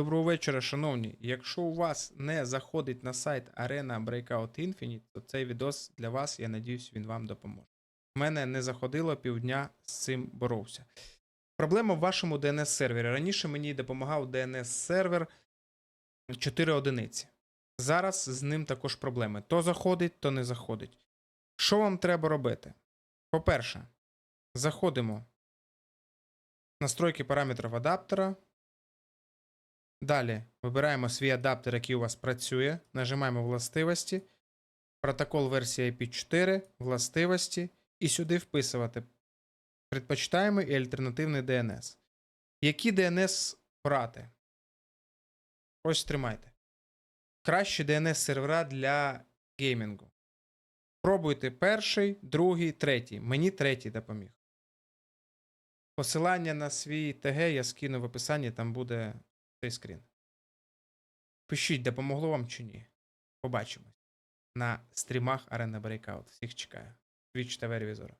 Доброго вечора, шановні. Якщо у вас не заходить на сайт Arena Breakout Infinite, то цей відос для вас, я надіюсь, він вам допоможе. У мене не заходило півдня з цим боровся. Проблема в вашому DNS сервері. Раніше мені допомагав DNS сервер 4 одиниці. Зараз з ним також проблеми. То заходить, то не заходить. Що вам треба робити? По-перше, заходимо в настройки параметрів адаптера. Далі вибираємо свій адаптер, який у вас працює. Нажимаємо властивості, протокол версії IP4, властивості, і сюди вписувати предпочитаємий і альтернативний DNS. Які DNS брати? Ось тримайте. Кращі DNS сервера для геймінгу. Пробуйте перший, другий, третій. Мені третій допоміг. Посилання на свій ТГ я скину в описанні, там буде цей скрін. Пишіть, допомогло вам чи ні. Побачимось на стрімах Арена Breakout. Всіх чекаю. Твіч та ревізора.